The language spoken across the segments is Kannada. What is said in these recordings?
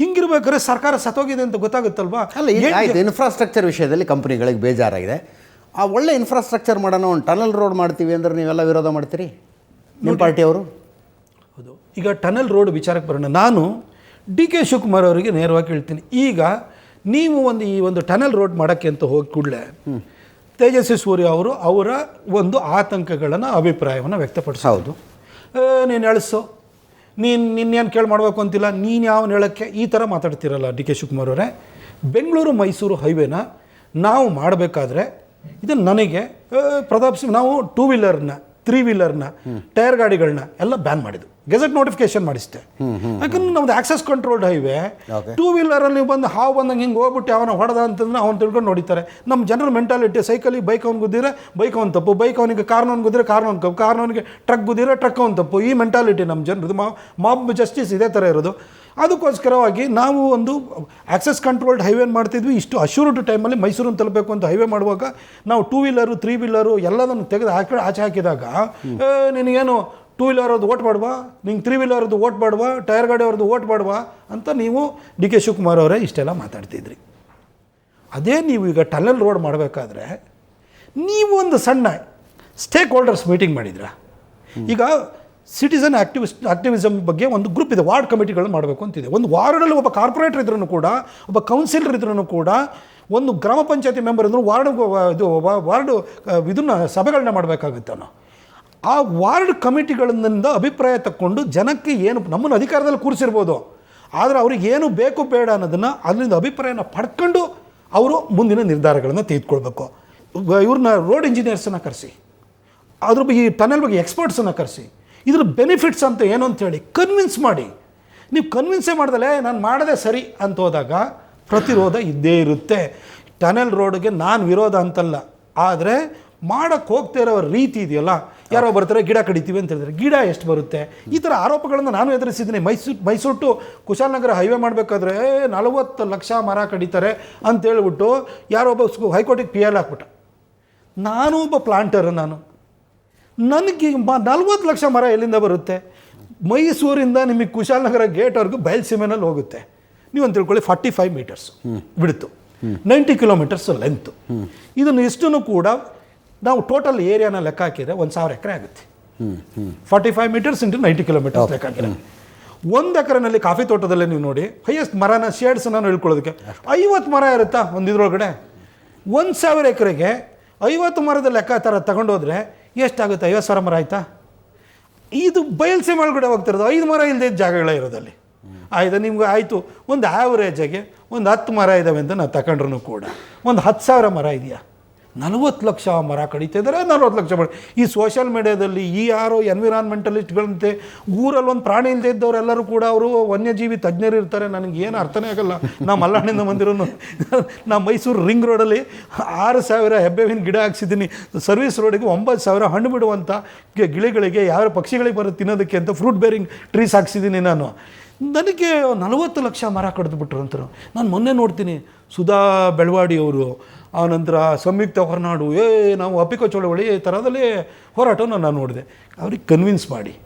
ಹಿಂಗಿರ್ಬೇಕಾದ್ರೆ ಸರ್ಕಾರ ಸತ್ತೋಗಿದೆ ಅಂತ ಗೊತ್ತಾಗುತ್ತಲ್ವಾ? ಅಲ್ಲ ಇನ್ಫ್ರಾಸ್ಟ್ರಕ್ಚರ್ ವಿಷಯದಲ್ಲಿ ಕಂಪ್ನಿಗಳಿಗೆ ಬೇಜಾರಾಗಿದೆ. ಆ ಒಳ್ಳೆ ಇನ್ಫ್ರಾಸ್ಟ್ರಕ್ಚರ್ ಮಾಡೋಣ ಒಂದು ಟನಲ್ ರೋಡ್ ಮಾಡ್ತೀವಿ ಅಂದ್ರೆ ನೀವೆಲ್ಲ ವಿರೋಧ ಮಾಡ್ತೀರಿ? ನಿಮ್ಮ ಪಾರ್ಟಿಯವರು ಹೌದು. ಈಗ ಟನಲ್ ರೋಡ್ ವಿಚಾರಕ್ಕೆ ಬರೋಣ. ನಾನು ಡಿ ಕೆ ಶಿವಕುಮಾರ್ ಅವರಿಗೆ ನೇರವಾಗಿ ಹೇಳ್ತೀನಿ. ಈಗ ನೀವು ಒಂದು ಈ ಒಂದು ಟನಲ್ ರೋಡ್ ಮಾಡೋಕ್ಕೆ ಅಂತ ಹೋಗಿ ಕೂಡಲೇ ತೇಜಸ್ವಿ ಸೂರ್ಯ ಅವರು ಅವರ ಒಂದು ಆತಂಕಗಳನ್ನು ಅಭಿಪ್ರಾಯವನ್ನು ಹೌದು. ನೀನು ಎಳಿಸು. ನೀನು ನಿನ್ನೇನು ಕೇಳಿ ಮಾಡಬೇಕು ಅಂತಿಲ್ಲ, ನೀನು ಯಾವ ಹೇಳೋಕ್ಕೆ ಈ ಥರ ಮಾತಾಡ್ತಿರಲ್ಲ ಡಿ ಕೆ ಶಿವಕುಮಾರ್ ಅವರೇ. ಬೆಂಗಳೂರು ಮೈಸೂರು ಹೈವೇನ ನಾವು ಮಾಡಬೇಕಾದ್ರೆ, ಇದು ನನಗೆ ಪ್ರತಾಪ್ ಸಿಂಗ್, ನಾವು ಟೂ ವೀಲರ್ನ ತ್ರೀ ವೀಲರ್ನ ಟೈರ್ ಗಾಡಿಗಳನ್ನ ಎಲ್ಲ ಬ್ಯಾನ್ ಮಾಡಿದ್ರು ಗೆಜೆಟ್ ನೋಟಿಫಿಕೇಶನ್ ಮಾಡಿಸ್ತೆ ಯಾಕಂದ್ರೆ ನಮ್ದು access controlled highway. Two wheeler ಅಲ್ಲಿ ಬಂದು ಹಾವು ಬಂದಂಗೆ ಹಿಂಗೆ ಹೋಗ್ಬಿಟ್ಟು ಅವನ ಹೊಡೆದ ಅಂತಂದ್ರೆ ಅವ್ನು ತಿಳ್ಕೊಂಡು ನೋಡಿತಾರೆ ನಮ್ಮ ಜನರ ಮೆಂಟಾಲಿಟಿ ಸೈಕಲ್ ಬೈಕ್ ಅವ್ನು ಗುದ್ದಿದ್ರೆ ಬೈಕ್ ಅವ್ನು ತಪ್ಪು. ಬೈಕ್ ಅವನಿಗೆ ಕಾರ್ನವ್ನು ಗುದ್ದಿದ್ರೆ ಕಾರ್ನವ್ನು ತಪ್ಪು. ಕಾರ್ನವನಿಗೆ ಟ್ರಕ್ ಗುದ್ದಿದ್ರೆ ಟ್ರಕ್ ಅವ್ನು ತಪ್ಪು. ಈ ಮೆಂಟಾಲಿಟಿ ನಮ್ಮ ಜನರದು ಮಾಬ್ ಜಸ್ಟಿಸ್ ಇದೇ ಥರ ಇರೋದು. ಅದಕ್ಕೋಸ್ಕರವಾಗಿ ನಾವು ಒಂದು ಆಕ್ಸೆಸ್ ಕಂಟ್ರೋಲ್ಡ್ ಹೈವೇ ಮಾಡ್ತಿದ್ವಿ? ಇಷ್ಟು ಅಶ್ಯೂರ್ಡ್ ಟೈಮಲ್ಲಿ ಮೈಸೂರನ್ನು ತಲುಪಬೇಕು ಅಂತ ಹೈವೇ ಮಾಡುವಾಗ ನಾವು ಟೂ ವೀಲರು ತ್ರೀ ವೀಲರು ಎಲ್ಲದನ್ನು ತೆಗೆದು ಹಾಕಿ ಆಚೆ ಹಾಕಿದಾಗ ನಿನಗೇನು ಟೂ ವೀಲರ್ ಅವ್ರದ್ದು ಓಟ್ ಮಾಡುವ ನಿಂಗೆ ತ್ರೀ ವೀಲರ್ ಅವ್ರದ್ದು ಓಟ್ ಮಾಡುವ ಟೈರ್ ಗಾಡಿ ಅವ್ರದ್ದು ಓಟ್ ಮಾಡುವ ಅಂತ ನೀವು ಡಿ ಕೆ ಶಿವಕುಮಾರ್ ಅವರೇ ಇಷ್ಟೆಲ್ಲ ಮಾತಾಡ್ತಿದ್ರಿ. ಅದೇ ನೀವು ಈಗ ಟನಲ್ ರೋಡ್ ಮಾಡಬೇಕಾದ್ರೆ ನೀವು ಒಂದು ಸಣ್ಣ ಸ್ಟೇಕ್ ಹೋಲ್ಡರ್ಸ್ ಮೀಟಿಂಗ್ ಮಾಡಿದ್ರ ಈಗ ಸಿಟಿಸನ್ ಆಕ್ಟಿವಿಸ್ಟ್ ಆಕ್ಟಿವಿಸಮ್ ಬಗ್ಗೆ ಒಂದು ಗ್ರೂಪ್ ಇದೆ ವಾರ್ಡ್ ಕಮಿಟಿಗಳನ್ನು ಮಾಡಬೇಕು ಅಂತಿದೆ. ಒಂದು ವಾರ್ಡಲ್ಲಿ ಒಬ್ಬ ಕಾರ್ಪೊರೇಟರ್ ಇದ್ರೂ ಕೂಡ, ಒಬ್ಬ ಕೌನ್ಸಿಲರ್ ಇದ್ರೂ ಕೂಡ, ಒಂದು ಗ್ರಾಮ ಪಂಚಾಯತಿ ಮೆಂಬರ್ ಇದ್ರು ವಾರ್ಡ್ ಇದು ವಾರ್ಡ್ ಇದನ್ನ ಸಭೆಗಳನ್ನ ಮಾಡಬೇಕಾಗುತ್ತೆ ನಾವು ಆ ವಾರ್ಡ್ ಕಮಿಟಿಗಳಿಂದ ಅಭಿಪ್ರಾಯ ತಕ್ಕೊಂಡು ಜನಕ್ಕೆ ಏನು, ನಮ್ಮನ್ನು ಅಧಿಕಾರದಲ್ಲಿ ಕೂರಿಸಿರ್ಬೋದು. ಆದರೆ ಅವ್ರಿಗೆ ಏನು ಬೇಕು ಬೇಡ ಅನ್ನೋದನ್ನು ಅದರಿಂದ ಅಭಿಪ್ರಾಯನ ಪಡ್ಕೊಂಡು ಅವರು ಮುಂದಿನ ನಿರ್ಧಾರಗಳನ್ನು ತೆಗೆದುಕೊಳ್ಬೇಕು. ಇವ್ರನ್ನ ರೋಡ್ ಇಂಜಿನಿಯರ್ಸನ್ನು ಕರೆಸಿ. ಅದ್ರ ಬಗ್ಗೆ ಈ ಟನಲ್ ಬಗ್ಗೆ ಎಕ್ಸ್ಪರ್ಟ್ಸನ್ನು ಕರೆಸಿ. ಇದ್ರ ಬೆನಿಫಿಟ್ಸ್ ಅಂತ ಏನು ಅಂತೇಳಿ ಕನ್ವಿನ್ಸ್ ಮಾಡಿ. ನೀವು ಕನ್ವಿನ್ಸೇ ಮಾಡ್ದಲೇ, ನಾನು ಮಾಡದೆ ಸರಿ ಅಂತ ಹೋದಾಗ ಪ್ರತಿರೋಧ ಇದ್ದೇ ಇರುತ್ತೆ. ಟನಲ್ ರೋಡ್ಗೆ ನಾನು ವಿರೋಧ ಅಂತಲ್ಲ. ಆದರೆ ಮಾಡೋಕ್ಕೆ ಹೋಗ್ತಾ ಇರೋ ರೀತಿ ಇದೆಯಲ್ಲ? ಯಾರೋ ಬರ್ತಾರೆ ಗಿಡ ಕಡಿತೀವಿ ಅಂತ ಹೇಳಿದ್ರೆ ಗಿಡ ಎಷ್ಟು ಬರುತ್ತೆ? ಈ ಥರ ಆರೋಪಗಳನ್ನು ನಾನು ಎದುರಿಸಿದ್ದೀನಿ. ಮೈಸೂರು ಮೈಸೂರು ಟು ಕುಶಾಲನಗರ ಹೈವೇ ಮಾಡಬೇಕಾದ್ರೆ ನಲವತ್ತು ಲಕ್ಷ ಮರ ಕಡಿತಾರೆ ಅಂತೇಳ್ಬಿಟ್ಟು ಯಾರೋ ಒಬ್ಬ ಹೈಕೋರ್ಟಿಗೆ ಪಿ ಎಲ್ ಹಾಕ್ಬಿಟ್ಟ. ನಾನು ಒಬ್ಬ ಪ್ಲಾಂಟರ್ ನಾನು. ನನಗೆ ಮ ನಲ್ವತ್ತು ಲಕ್ಷ ಮರ ಎಲ್ಲಿಂದ ಬರುತ್ತೆ? ಮೈಸೂರಿಂದ ನಿಮಗೆ ಕುಶಾಲನಗರ ಗೇಟ್ವರೆಗೂ ಬಯಲ್ಸೀಮೆನಲ್ಲಿ ಹೋಗುತ್ತೆ. ನೀವು ಅಂತ ತಿಳ್ಕೊಳ್ಳಿ ಫಾರ್ಟಿ ಫೈವ್ ಮೀಟರ್ಸ್ ಬಿಡ್ತು. ನೈಂಟಿ ಕಿಲೋಮೀಟರ್ಸ್ ಲೆಂತು ಇದನ್ನು ಇಷ್ಟನ್ನು ಕೂಡ ನಾವು ಟೋಟಲ್ ಏರಿಯಾನ ಲೆಕ್ಕ ಹಾಕಿದರೆ ಒಂದು ಸಾವಿರ ಎಕರೆ ಆಗುತ್ತೆ. Forty five metres into ninety kilometres ಲೆಕ್ಕ ಹಾಕಿದ್ರೆ. ಒಂದು ಎಕರೆನಲ್ಲಿ ಕಾಫಿ ತೋಟದಲ್ಲೇ ನೀವು ನೋಡಿ ಹೈಯೆಸ್ಟ್ ಮರನ ಶೇಡ್ಸ್ ನಾನು ಹೇಳ್ಕೊಳ್ಳೋದಕ್ಕೆ. ಐವತ್ತು ಮರ ಇರುತ್ತಾ ಒಂದು ಇದ್ರೊಳಗಡೆ? ಒಂದು ಸಾವಿರ ಎಕರೆಗೆ ಐವತ್ತು ಮರದ ಲೆಕ್ಕ ಥರ ತಗೊಂಡೋದ್ರೆ ಎಷ್ಟಾಗುತ್ತೆ? ಐವತ್ತು ಸಾವಿರ ಮರ ಆಯ್ತಾ? ಇದು ಬಯಲ್ಸೀಮೆ ಒಳಗಡೆ ಹೋಗ್ತಿರೋದು. ಐದು ಮರ ಇಲ್ಲದೆ ಜಾಗಗಳೇ ಇರೋದಲ್ಲಿ. ಆಯಿತು? ನಿಮ್ಗೆ ಆಯಿತು. ಒಂದು ಆ್ಯಾವ್ರೇಜಾಗೆ ಒಂದು ಹತ್ತು ಮರ ಇದ್ದಾವೆ ಅಂತ ನಾವು ತಗೊಂಡ್ರು ಕೂಡ. ಒಂದು ಹತ್ತು ಸಾವಿರ ಮರ ಇದೆಯಾ? ನಲವತ್ತು ಲಕ್ಷ ಮರ ಕಡಿತಿದ್ದಾರೆ, ನಲವತ್ತು ಲಕ್ಷ ಮರ. ಈ ಸೋಷಿಯಲ್ ಮೀಡಿಯಾದಲ್ಲಿ ಈ ಯಾರೋ ಎನ್ವಿರಾನ್ಮೆಂಟಲಿಸ್ಟ್ಗಳಂತೆ ಊರಲ್ಲಿ ಒಂದು ಪ್ರಾಣಿ ಇಲ್ಲದೆ ಇದ್ದವರೆಲ್ಲರೂ ಕೂಡ ಅವರು ವನ್ಯಜೀವಿ ತಜ್ಞರು ಇರ್ತಾರೆ. ನನಗೆ ಏನು ಅರ್ಥನೇ ಆಗಲ್ಲ. ನಾ ಮಲ್ನಾಡಿಂದ ಬಂದಿರೋನು. ನಾ ಮೈಸೂರು ರಿಂಗ್ ರೋಡಲ್ಲಿ ಆರು ಸಾವಿರ ಹೆಬ್ಬೆವಿನ ಗಿಡ ಹಾಕ್ಸಿದ್ದೀನಿ. ಸರ್ವಿಸ್ ರೋಡಿಗೆ ಒಂಬತ್ತು ಸಾವಿರ ಹಣ್ಣು ಬಿಡುವಂಥ ಗಿಳಿಗಳಿಗೆ ಯಾವ ಪಕ್ಷಿಗಳಿಗೆ ಬರೋ ತಿನ್ನೋದಕ್ಕೆ ಅಂತ ಫ್ರೂಟ್ ಬೇರಿಂಗ್ ಟ್ರೀಸ್ ಹಾಕ್ಸಿದ್ದೀನಿ ನಾನು. ನನಗೆ ನಲವತ್ತು ಲಕ್ಷ ಮರ ಕಡಿದು ಬಿಟ್ರು ಅಂತರು ನಾನು ಮೊನ್ನೆ ನೋಡ್ತೀನಿ ಸುಧಾ ಬೆಳವಾಡಿ ಅವರು ಆನಂತರ ಸಂಯುಕ್ತ ಹೊರನಾಡು, ಏ, ನಾವು ಅಪಿಕೋ ಚಳವಳಿ ಈ ಥರದಲ್ಲಿ ಹೋರಾಟವನ್ನು ನಾನು ನೋಡಿದೆ. ಅವ್ರಿಗೆ ಕನ್ವಿನ್ಸ್ ಮಾಡಿ.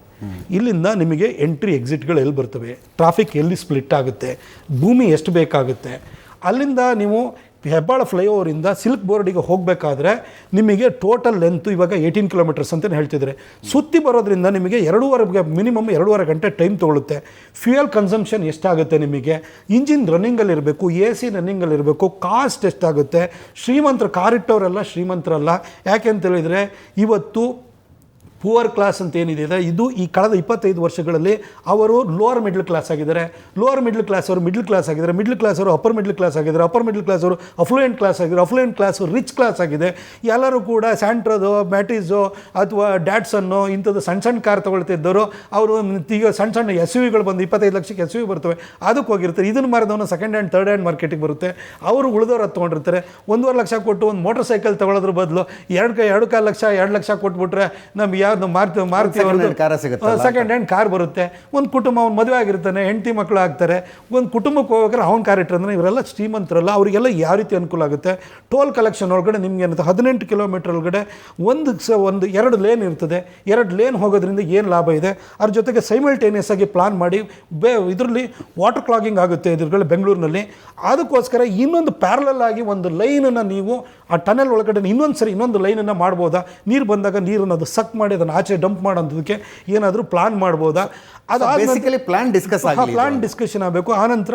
ಇಲ್ಲಿಂದ ನಿಮಗೆ ಎಂಟ್ರಿ ಎಕ್ಸಿಟ್ಗಳು ಎಲ್ಲಿ ಬರ್ತವೆ? ಟ್ರಾಫಿಕ್ ಎಲ್ಲಿ ಸ್ಪ್ಲಿಟ್ ಆಗುತ್ತೆ? ಭೂಮಿ ಎಷ್ಟು ಬೇಕಾಗುತ್ತೆ? ಅಲ್ಲಿಂದ ನೀವು ಹೆಬ್ಬಾಳ ಫ್ಲೈಓವರಿಂದ ಸಿಲ್ಕ್ ಬೋರ್ಡಿಗೆ ಹೋಗಬೇಕಾದ್ರೆ ನಿಮಗೆ ಟೋಟಲ್ ಲೆಂತ್ ಇವಾಗ ಏಯ್ಟೀನ್ ಕಿಲೋಮೀಟರ್ಸ್ ಅಂತ ಹೇಳ್ತಿದ್ದಾರೆ. ಸುತ್ತಿ ಬರೋದ್ರಿಂದ ನಿಮಗೆ ಎರಡೂವರೆಗೆ ಮಿನಿಮಮ್ ಎರಡೂವರೆ ಗಂಟೆ ಟೈಮ್ ತೊಗೊಳುತ್ತೆ. ಫ್ಯೂಯಲ್ ಕನ್ಸಂಪ್ಷನ್ ಎಷ್ಟಾಗುತ್ತೆ ನಿಮಗೆ? ಇಂಜಿನ್ ರನ್ನಿಂಗಲ್ಲಿರಬೇಕು, ಎ ಸಿ ರನ್ನಿಂಗಲ್ಲಿರಬೇಕು, ಕಾಸ್ಟ್ ಎಷ್ಟಾಗುತ್ತೆ? ಶ್ರೀಮಂತರು, ಕಾರಿಟ್ಟವರೆಲ್ಲ ಶ್ರೀಮಂತರಲ್ಲ. ಯಾಕೆ ಅಂತ ಹೇಳಿದರೆ ಇವತ್ತು ಪುವರ್ ಕ್ಲಾಸ್ ಅಂತ ಏನಿದೆ, ಇದು ಈ ಕಳೆದ ಇಪ್ಪತ್ತೈದು ವರ್ಷಗಳಲ್ಲಿ ಅವರು ಲೋವರ್ ಮಿಡ್ಲ್ ಕ್ಲಾಸ್ ಆಗಿದ್ದಾರೆ. ಲೋವರ್ ಮಿಡ್ಲ್ ಕ್ಲಾಸ್ ಅವರು ಮಿಡ್ಲ್ ಕ್ಲಾಸ್ ಆಗಿದ್ದಾರೆ. ಮಿಡ್ಲ್ ಕ್ಲಾಸ್ ಅವರು ಅಪ್ಪರ್ ಮಿಡ್ಲ್ ಕ್ಲಾಸ್ ಆಗಿದ್ದಾರೆ. ಅಪ್ಪರ್ ಮಿಡ್ಲ್ ಕ್ಲಾಸ್ ಅವರು ಅಫ್ಲೂಯೆಂಟ್ ಕ್ಲಾಸ್ ಆಗಿದ್ದಾರೆ. ಅಫ್ಲೂಯೆಂಟ್ ಕ್ಲಾಸ್ ರಿಚ್ ಕ್ಲಾಸ್ ಆಗಿದೆ. ಎಲ್ಲರೂ ಕೂಡ ಸ್ಯಾಂಟ್ರದು ಮ್ಯಾಟಿಸೋ ಅಥವಾ ಡ್ಯಾಟ್ಸನ್ನು ಇಂಥದ್ದು ಸಣ್ಣ ಸಣ್ಣ ಕಾರ್ ತೊಗೊಳ್ತಿದ್ದರು ಅವರು ಈಗ ಸಣ್ಣ ಸಣ್ಣ ಎಸ್ ವಿಗಳು ಬಂದು ಇಪ್ಪತ್ತೈದು ಲಕ್ಷಕ್ಕೆ ಎಸ್ ಯು ಬರ್ತವೆ. ಅದಕ್ಕೆ ಹೋಗಿರ್ತಾರೆ. ಇದನ್ನು ಮಾರಿದವನು ಸೆಕೆಂಡ್ ಹ್ಯಾಂಡ್ ತರ್ಡ್ ಹ್ಯಾಂಡ್ ಮಾರ್ಕೆಟಿಗೆ ಬರುತ್ತೆ. ಅವರು ಉಳಿದವ್ರು ಹತ್ತು ತೊಗೊಂಡಿರ್ತಾರೆ. ಒಂದೂವರೆ ಲಕ್ಷ ಕೊಟ್ಟು ಒಂದು ಮೋಟರ್ ಸೈಕಲ್ ತೊಗೊಳೋದ್ರ ಬದಲು ಎರಡು ಎರಡು ಕಾಲು ಲಕ್ಷ, ಎರಡು ಲಕ್ಷ ಕೊಟ್ಬಿಟ್ರೆ ನಮ್ಗೆ ಯಾವ ಯಾರ್ದು ಮಾರುತಿ ಮಾರುತಿ ಕಾರ hand ಸೆಕೆಂಡ್ ಹ್ಯಾಂಡ್ ಕಾರ್ ಬರುತ್ತೆ. ಒಂದು ಕುಟುಂಬ ಅವ್ನು ಮದುವೆ ಆಗಿರ್ತಾನೆ ಹೆಂಡತಿ ಮಕ್ಕಳು ಆಗ್ತಾರೆ. ಒಂದು ಕುಟುಂಬಕ್ಕೆ ಹೋಗ್ಬೇಕಾದ್ರೆ ಅವ್ನ ಕಾರ್ ಇಟ್ಟರೆ ಇವರೆಲ್ಲ ಶ್ರೀಮಂತರಲ್ಲ ಅವರಿಗೆಲ್ಲ ಯಾವ ರೀತಿ ಅನುಕೂಲ ಆಗುತ್ತೆ? ಟೋಲ್ ಕಲೆಕ್ಷನ್ ಒಳಗಡೆ ನಿಮ್ಗೆ ಏನಂತ ಹದಿನೆಂಟು ಕಿಲೋಮೀಟರ್ ಒಳಗಡೆ ಒಂದು ಸ ಒಂದು ಎರಡು ಲೇನ್ ಇರ್ತದೆ. ಎರಡು ಲೇನ್ ಹೋಗೋದ್ರಿಂದ ಏನು ಲಾಭ ಇದೆ? ಅದ್ರ ಜೊತೆಗೆ ಸೈಮಲ್ಟೇನಿಯಸ್ ಆಗಿ ಪ್ಲಾನ್ ಮಾಡಿ ಬೇ ಇದರಲ್ಲಿ ವಾಟರ್ ಕ್ಲಾಗಿಂಗ್ ಆಗುತ್ತೆ ಇದ್ರಲ್ಲಿ ಬೆಂಗಳೂರಿನಲ್ಲಿ. ಅದಕ್ಕೋಸ್ಕರ ಇನ್ನೊಂದು ಪ್ಯಾರಲಲ್ ಆಗಿ ಒಂದು ಲೈನನ್ನು ನೀವು ಆ ಟನೆಲ್ ಒಳಗಡೆ ಇನ್ನೊಂದು ಸರಿ ಇನ್ನೊಂದು ಲೈನನ್ನು ಮಾಡ್ಬೋದಾ? ನೀರು ಬಂದಾಗ ನೀರನ್ನು ಅದು ಸಕ್ ಮಾಡಿ ಅದನ್ನು ಆಚೆ ಡಂಪ್ ಮಾಡೋದಕ್ಕೆ ಏನಾದರೂ ಪ್ಲಾನ್ ಮಾಡ್ಬೋದಾ? ಅದು ಬೇಸಿಕಲಿ ಪ್ಲಾನ್ ಡಿಸ್ಕಸ್ ಆಗಿ ಪ್ಲಾನ್ ಡಿಸ್ಕಷನ್ ಆಗಬೇಕು. ಆನಂತರ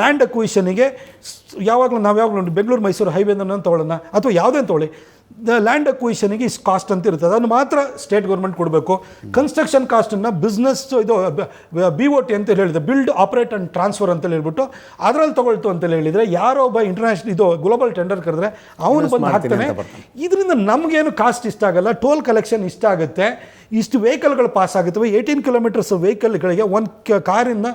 ಲ್ಯಾಂಡ್ ಅಕ್ವಿಷನಿಗೆ ಯಾವಾಗಲೂ ನಾವು ಯಾವಾಗಲೂ ಬೆಂಗಳೂರು ಮೈಸೂರು ಹೈವೇನ ತೊಗೊಳ್ಳೋಣ? ಅಥವಾ ಯಾವುದೇ ತೊಗೊಳ್ಳಿ. ಲ್ಯಾಂಡ್ ಅಕ್ವಿಷನಿಗೆ ಇಷ್ಟು ಕಾಸ್ಟ್ ಅಂತ ಇರುತ್ತೆ ಅದನ್ನು ಮಾತ್ರ ಸ್ಟೇಟ್ ಗೌರ್ಮೆಂಟ್ ಕೊಡಬೇಕು. ಕನ್ಸ್ಟ್ರಕ್ಷನ್ ಕಾಸ್ಟನ್ನು ಬಿಸ್ನೆಸ್ ಇದು ಬಿ ಒ ಟಿ ಅಂತ ಹೇಳಿದೆ ಬಿಲ್ಡ್ ಆಪರೇಟ್ ಆ್ಯಂಡ್ ಟ್ರಾನ್ಸ್ಫರ್ ಅಂತ ಹೇಳ್ಬಿಟ್ಟು ಅದರಲ್ಲಿ ತೊಗೊಳ್ತು ಅಂತ ಹೇಳಿದರೆ ಯಾರೋ ಒಬ್ಬ ಇಂಟರ್ನ್ಯಾಷನಲ್ ಇದು ಗ್ಲೋಬಲ್ ಟೆಂಡರ್ ಕರೆದ್ರೆ ಅವನು ಬಂದು ಹಾಕ್ತಾನೆ. ಇದರಿಂದ ನಮಗೇನು ಕಾಸ್ಟ್ ಇಷ್ಟ ಆಗಲ್ಲ. ಟೋಲ್ ಕಲೆಕ್ಷನ್ ಇಷ್ಟ ಆಗುತ್ತೆ. ಇಷ್ಟು ವೆಹಿಕಲ್ಗಳು ಪಾಸ್ ಆಗುತ್ತವೆ ಏಯ್ಟೀನ್ ಕಿಲೋಮೀಟರ್ಸ್ ವೆಹಿಕಲ್ಗಳಿಗೆ ಒಂದು ಕಾರಿನ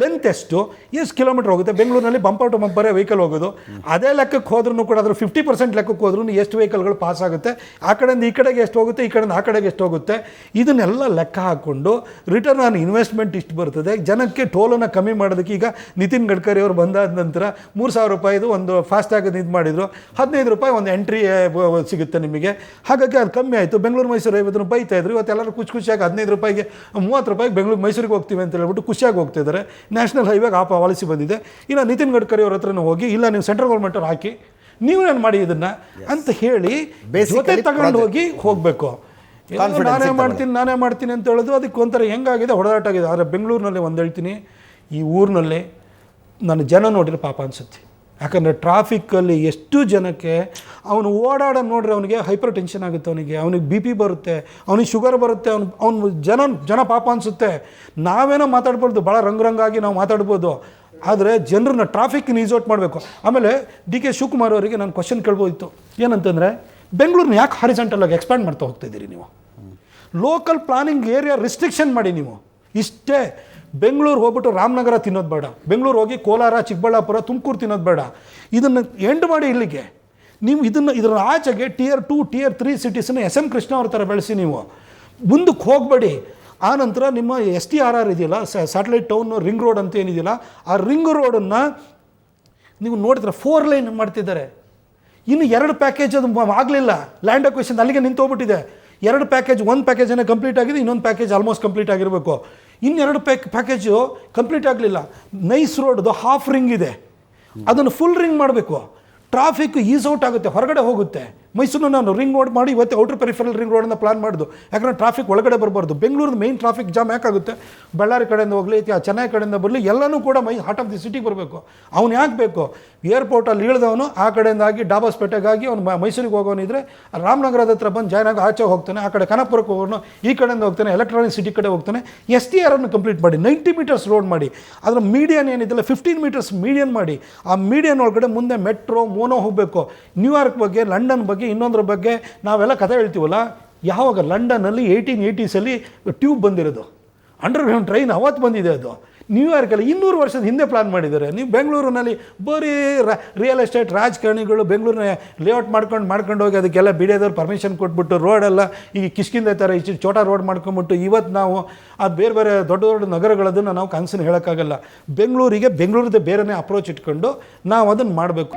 ಲೆಂತ್ ಎಷ್ಟು? ಎಷ್ಟು ಕಿಲೋಮೀಟರ್ ಹೋಗುತ್ತೆ? ಬೆಂಗಳೂರಿನಲ್ಲಿ ಬಂಪರ್ ಟು ಬಂಪರೇ ವೆಹಿಕಲ್ ಹೋಗೋದು. ಅದೇ ಲೆಕ್ಕಕ್ಕೆ ಹೋದ್ರೂ ಕೂಡ ಅದ್ರ ಫಿಫ್ಟಿ ಪರ್ಸೆಂಟ್ ಲೆಕ್ಕಕ್ಕೆ ಹೋದ್ರೂ ಎಷ್ಟು ವೆಹಿಕಲ್ಗಳು ಪಾಸ್ ಆಗುತ್ತೆ ಆ ಕಡೆಯಿಂದ ಈ ಕಡೆಗೆ ಎಷ್ಟು ಹೋಗುತ್ತೆ? ಈ ಕಡೆಯಿಂದ ಆ ಕಡೆಗೆ ಎಷ್ಟು ಹೋಗುತ್ತೆ? ಇದನ್ನೆಲ್ಲ ಲೆಕ್ಕ ಹಾಕ್ಕೊಂಡು ರಿಟರ್ನ್ ಆನ್ ಇನ್ವೆಸ್ಟ್ಮೆಂಟ್ ಇಷ್ಟು ಬರ್ತದೆ. ಜನಕ್ಕೆ ಟೋಲನ್ನು ಕಮ್ಮಿ ಮಾಡೋದಕ್ಕೆ ಈಗ ನಿತಿನ್ ಗಡ್ಕರಿ ಅವರು ಬಂದಾದ ನಂತರ ಮೂರು ಸಾವಿರ ರೂಪಾಯಿದು ಒಂದು ಫಾಸ್ಟ್ಯಾಗ್ ಇದು ಮಾಡಿದರು. ಹದಿನೈದು ರೂಪಾಯಿ ಒಂದು ಎಂಟ್ರಿ ಸಿಗುತ್ತೆ ನಿಮಗೆ. ಹಾಗಾಗಿ ಅದು ಕಮ್ಮಿ ಆಯಿತು. ಬೆಂಗಳೂರು, ಮೈಸೂರು ಐವತ್ತು ರೂಪಾಯಿ ಇದ್ರು. ಇವತ್ತು ಎಲ್ಲರೂ ಖುಷಿ ಖುಷಿಯಾಗಿ ಹದಿನೈದು ರೂಪಾಯಿಗೆ ಮೂವತ್ತು ರೂಪಾಯಿಗೆ ಬೆಂಗಳೂರು ಮೈಸೂರಿಗೆ ಹೋಗ್ತೀವಿ ಅಂತ ಹೇಳ್ಬಿಟ್ಟು ಖುಷಿಯಾಗಿ ಹೋಗ್ತಿದ್ದಾರೆ. ನ್ಯಾಷನಲ್ ಹೈವೇಗೆ ಆ ಪಾಲಿಸಿ ಬಂದಿದೆ. ಇಲ್ಲ ನಿತಿನ್ ಗಡ್ಕರಿ ಅವ್ರ ಹತ್ರನೂ ಹೋಗಿ ಇಲ್ಲ ನೀವು ಸೆಂಟ್ರಲ್ ಗೌರ್ಮೆಂಟ್ ಅವ್ರು ಹಾಕಿ ನೀವು ನಾನು ಮಾಡಿ ಇದನ್ನು ಅಂತ ಹೇಳಿ ಜೊತೆ ತಗೊಂಡು ಹೋಗಿ ಹೋಗಬೇಕು. ನಾನೇ ಮಾಡ್ತೀನಿ ನಾನೇ ಮಾಡ್ತೀನಿ ಅಂತ ಹೇಳೋದು ಅದಕ್ಕೆ ಒಂಥರ ಹೆಂಗಾಗಿದೆ ಹೊಡೆದಾಟ ಆಗಿದೆ ಆದರೆ ಬೆಂಗಳೂರಿನಲ್ಲಿ ಒಂದು ಹೇಳ್ತೀನಿ ಈ ಊರಿನಲ್ಲಿ ನನ್ನ ಜನ ನೋಡಿದ್ರೆ ಪಾಪ ಅನಿಸುತ್ತೆ. ಯಾಕಂದರೆ ಟ್ರಾಫಿಕ್ಕಲ್ಲಿ ಎಷ್ಟು ಜನಕ್ಕೆ ಅವನು ಓಡಾಡ ನೋಡ್ರೆ ಅವನಿಗೆ ಹೈಪರ್ ಟೆನ್ಷನ್ ಆಗುತ್ತೆ ಅವನಿಗೆ. ಅವನಿಗೆ ಬಿ ಪಿ ಬರುತ್ತೆ, ಅವನಿಗೆ ಶುಗರ್ ಬರುತ್ತೆ, ಅವ್ನು ಅವ್ನು ಜನ ಜನ ಪಾಪ ಅನಿಸುತ್ತೆ. ನಾವೇನೋ ಮಾತಾಡ್ಬಾರ್ದು ಭಾಳ ರಂಗರಂಗಾಗಿ ನಾವು ಮಾತಾಡ್ಬೋದು. ಆದರೆ ಜನರನ್ನ ಟ್ರಾಫಿಕ್ ಈಸೌಟ್ ಮಾಡಬೇಕು. ಆಮೇಲೆ ಡಿ ಕೆ ಶಿವಕುಮಾರ್ ಅವರಿಗೆ ನಾನು ಕ್ವಶನ್ ಕೇಳ್ಬೋದಿತ್ತು. ಏನಂತಂದರೆ ಬೆಂಗಳೂರನ್ನ ಯಾಕೆ ಹಾರಿಜೆಂಟಲಾಗಿ ಎಕ್ಸ್ಪ್ಯಾಂಡ್ ಮಾಡ್ತಾ ಹೋಗ್ತಾ ಇದ್ದೀರಿ ನೀವು? ಲೋಕಲ್ ಪ್ಲಾನಿಂಗ್ ಏರಿಯಾ ರಿಸ್ಟ್ರಿಕ್ಷನ್ ಮಾಡಿ ನೀವು. ಇಷ್ಟೇ. ಬೆಂಗಳೂರು ಹೋಗ್ಬಿಟ್ಟು ರಾಮನಗರ ತಿನ್ನೋದು ಬೇಡ. ಬೆಂಗಳೂರು ಹೋಗಿ ಕೋಲಾರ, ಚಿಕ್ಕಬಳ್ಳಾಪುರ, ತುಮಕೂರು ತಿನ್ನೋದು ಬೇಡ. ಇದನ್ನು ಎಂಡ್ ಮಾಡಿ ಇಲ್ಲಿಗೆ. ನೀವು ಇದನ್ನು ಇದರ ಆಚೆಗೆ ಟಿಯರ್ ಟು ಟಿಯರ್ ತ್ರೀ ಸಿಟೀಸನ್ನು ಎಸ್ ಎಂ ಕೃಷ್ಣ ಅವ್ರ ಥರ ಬೆಳೆಸಿ ನೀವು. ಮುಂದಕ್ಕೆ ಹೋಗಬೇಡಿ. ಆ ನಂತರ ನಿಮ್ಮ ಎಸ್ ಟಿ ಆರ್ ಆರ್ ಇದೆಯಲ್ಲ ಸ್ಯಾಟಲೈಟ್ ಟೌನ್ ರಿಂಗ್ ರೋಡ್ ಅಂತ ಏನಿದೆಯಲ್ಲ, ಆ ರಿಂಗ್ ರೋಡನ್ನು ನೀವು ನೋಡಿದ್ರೆ ಫೋರ್ ಲೈನ್ ಮಾಡ್ತಿದ್ದಾರೆ. ಇನ್ನು ಎರಡು ಪ್ಯಾಕೇಜ್ ಅದು ಆಗಲಿಲ್ಲ. ಲ್ಯಾಂಡ್ ಅಕ್ವೇಷನ್ ಅಲ್ಲಿಗೆ ನಿಂತೋಗ್ಬಿಟ್ಟಿದೆ. ಎರಡು ಪ್ಯಾಕೇಜ್ ಒಂದು ಪ್ಯಾಕೇಜನ್ನು ಕಂಪ್ಲೀಟ್ ಆಗಿದೆ, ಇನ್ನೊಂದು ಪ್ಯಾಕೇಜ್ ಆಲ್ಮೋಸ್ಟ್ ಕಂಪ್ಲೀಟ್ ಆಗಿರಬೇಕು. ಇನ್ನೆರಡು ಪ್ಯಾಕ್ ಪ್ಯಾಕೇಜು ಕಂಪ್ಲೀಟ್ ಆಗಲಿಲ್ಲ. ನೈಸ್ ರೋಡ್ದು ಹಾಫ್ ರಿಂಗ್ ಇದೆ. ಅದನ್ನು ಫುಲ್ ರಿಂಗ್ ಮಾಡಬೇಕು. ಟ್ರಾಫಿಕ್ ಈಸ್ ಔಟ್ ಆಗುತ್ತೆ, ಹೊರಗಡೆ ಹೋಗುತ್ತೆ. ಮೈಸೂರನ್ನ ನಾನು ರಿಂಗ್ ರೋಡ್ ಮಾಡಿ ಇವತ್ತು ಔಟರ್ ಪೆರಿಫರಲ್ ರಿಂಗ್ ರೋಡನ್ನು ಪ್ಲಾನ್ ಮಾಡಿದ್ದು. ಯಾಕಂದರೆ ಟ್ರಾಫಿಕ್ ಒಳಗಡೆ ಬರಬಾರ್ದು. ಬೆಂಗಳೂರು ಮೇನ್ ಟ್ರಾಫಿಕ್ ಜಾಮ್ ಯಾಕಾಗುತ್ತೆ? ಬಳ್ಳಾರಿ ಕಡೆಯಿಂದ ಹೋಗಲಿ, ಅಥವಾ ಚೆನ್ನೈ ಕಡೆಯಿಂದ ಬರಲಿ, ಎಲ್ಲನೂ ಕೂಡ ಮೈ ಹಾರ್ಟ್ ಆಫ್ ದಿ ಸಿಟಿಗೆ ಬರಬೇಕು. ಅವ್ನು ಯಾಕೆ ಬೇಕು? ಏರ್ಪೋರ್ಟಲ್ಲಿ ಇಳಿದವನು, ಆ ಕಡೆಯಿಂದ ಆಗಿ ಡಾಬಾಸ್ಪೇಟೆಗಾಗಿ ಅವ್ನು ಮೈಸೂರಿಗೆ ಹೋಗೋನಿದ್ರೆ ರಾಮನಗರದ ಹತ್ರ ಬಂದು ಜಾಯ್ನ್ ಆಗಿ ಆಚೆ ಹೋಗ್ತಾನೆ, ಆ ಕಡೆ ಕನಕಪುರಕ್ಕೆ ಹೋಗೋನು, ಈ ಕಡೆಯಿಂದ ಹೋಗ್ತಾನೆ ಎಲೆಕ್ಟ್ರಾನಿಕ್ ಸಿಟಿ ಕಡೆ ಹೋಗ್ತಾನೆ ಎಸ್ ಟಿ ಆರನ್ನು ಕಂಪ್ಲೀಟ್ ಮಾಡಿ ನೈಂಟಿ ಮೀಟರ್ಸ್ ರೋಡ್ ಮಾಡಿ. ಅದರ ಮೀಡಿಯನ್ ಏನಿದೆಯಲ್ಲ ಫಿಫ್ಟೀನ್ ಮೀಟರ್ಸ್ ಮೀಡಿಯನ್ ಮಾಡಿ. ಆ ಮೀಡಿಯನ್ ಒಳಗಡೆ ಮುಂದೆ ಮೆಟ್ರೋ ಮೋನೋ ಹೋಗಬೇಕು. ನ್ಯೂಯಾರ್ಕ್ ಬಗ್ಗೆ ಲಂಡನ್ ಬಗ್ಗೆ ಇನ್ನೊಂದ್ರ ಬಗ್ಗೆ ನಾವೆಲ್ಲ ಕಥೆ ಹೇಳ್ತೀವಲ್ಲ, ಯಾವಾಗ ಲಂಡನ್ನಲ್ಲಿ ಏಯ್ಟೀನ್ ಏಯ್ಟೀಸಲ್ಲಿ ಟ್ಯೂಬ್ ಬಂದಿರೋದು, ಅಂಡರ್ಗ್ರೌಂಡ್ ಟ್ರೈನ್ ಅವತ್ತು ಬಂದಿದೆ ಅದು. ನ್ಯೂಯಾರ್ಕಲ್ಲಿ ಇನ್ನೂರು ವರ್ಷದ ಹಿಂದೆ ಪ್ಲಾನ್ ಮಾಡಿದ್ದಾರೆ. ನೀವು ಬೆಂಗಳೂರಿನಲ್ಲಿ ಬರೀ ರಿಯಲ್ ಎಸ್ಟೇಟ್ ರಾಜಕಾರಣಿಗಳು ಬೆಂಗಳೂರಿನ ಲೇಔಟ್ ಮಾಡ್ಕೊಂಡು ಮಾಡ್ಕೊಂಡು ಹೋಗಿ ಅದಕ್ಕೆಲ್ಲ ಬಿಡಿಯೋದವ್ರು ಪರ್ಮಿಷನ್ ಕೊಟ್ಬಿಟ್ಟು ರೋಡೆಲ್ಲ ಈಗ ಕಿಷ್ಕಿಂದ ಥರ ಇಷ್ಟು ಚೋಟ ರೋಡ್ ಮಾಡ್ಕೊಂಬಿಟ್ಟು ಇವತ್ತು ನಾವು ಆ ಬೇರೆ ಬೇರೆ ದೊಡ್ಡ ದೊಡ್ಡ ನಗರಗಳದನ್ನು ನಾವು ಕನಸನ್ನು ಹೇಳೋಕ್ಕಾಗಲ್ಲ. ಬೆಂಗಳೂರಿಗೆ ಬೆಂಗಳೂರದೇ ಬೇರೆನೇ ಅಪ್ರೋಚ್ ಇಟ್ಕೊಂಡು ನಾವು ಅದನ್ನು ಮಾಡಬೇಕು.